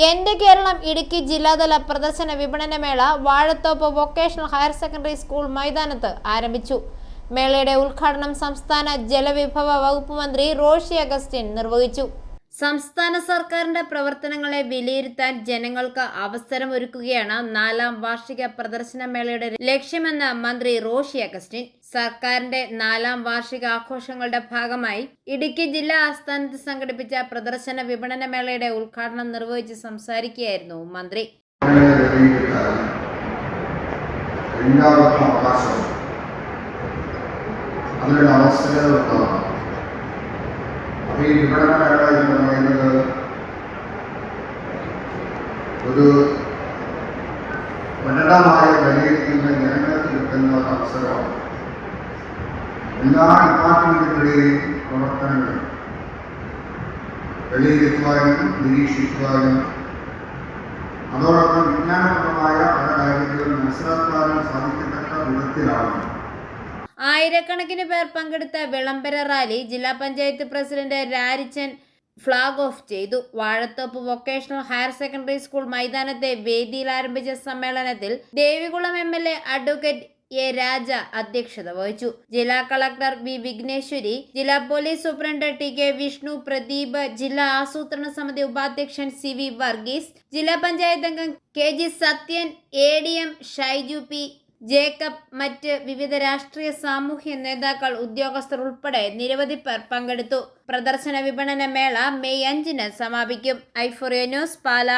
എന്റെ കേരളം ഇടുക്കി ജില്ലാതല പ്രദർശന വിപണനമേള Vazhathope vocational higher secondary school മൈതാനത്ത് ആരംഭിച്ചു. മേളയുടെ ഉദ്ഘാടനം സംസ്ഥാന ജലവിഭവ വകുപ്പ് മന്ത്രി റോഷി അഗസ്റ്റിൻ നിർവഹിച്ചു. സംസ്ഥാന സർക്കാരിന്റെ പ്രവർത്തനങ്ങളെ വിലയിരുത്താൻ ജനങ്ങൾക്ക് അവസരമൊരുക്കുകയാണ് നാലാം വാർഷിക പ്രദർശന മേളയുടെ ലക്ഷ്യമെന്ന് മന്ത്രി റോഷി അഗസ്റ്റിൻ. സർക്കാരിന്റെ നാലാം വാർഷിക ആഘോഷങ്ങളുടെ ഭാഗമായി ഇടുക്കി ജില്ലാ ആസ്ഥാനത്ത് സംഘടിപ്പിച്ച പ്രദർശന വിപണന മേളയുടെ ഉദ്ഘാടനം നിർവഹിച്ച് സംസാരിക്കുകയായിരുന്നു മന്ത്രി. അതിനൊരു അവസരം അപ്പൊ ഈ വിപണന മേള ഒരു ഉന്നതമായ വിലയിൽ നിന്ന് ജനങ്ങൾക്ക് ഒരു അവസരമാണ്. എല്ലാ ഡിപ്പാർട്ട്മെന്റുകളുടെയും പ്രവർത്തനങ്ങൾ വിലയിരുത്തുവാനും നിരീക്ഷിക്കുവാനും അതോടൊപ്പം വിജ്ഞാനപരമായ പല കാര്യങ്ങളും മനസ്സിലാക്കാനും സാധിക്കത്തക്ക വിധത്തിലാണ്. ആയിരക്കണക്കിന് പേർ പങ്കെടുത്ത വിളംബര റാലി ജില്ലാ panchayat president Rarichan flag off ചെയ്തു. Vazhathope vocational higher secondary school മൈതാനത്തെ വേദിയിൽ ആരംഭിച്ച സമ്മേളനത്തിൽ Devikulam M L A advocate A Raja അധ്യക്ഷത വഹിച്ചു. ജില്ലാ കളക്ടർ വി വിഘ്നേശ്വരി ജില്ലാ police superintendent T K Vishnu Pradeep ജില്ലാ ആസൂത്രണ സമിതി ഉപാധ്യക്ഷൻ സി വി വർഗീസ് ജില്ലാ പഞ്ചായത്ത് അംഗം K G Sathyan A D M Shaiju P Jacob മറ്റ് വിവിധ രാഷ്ട്രീയ സാമൂഹ്യ നേതാക്കൾ ഉദ്യോഗസ്ഥർ ഉൾപ്പെടെ നിരവധി പേർ പങ്കെടുത്തു. പ്രദർശന വിപണന മേള മെയ് അഞ്ചിന് സമാപിക്കും. ഐഫോറിയ ന്യൂസ് പാല.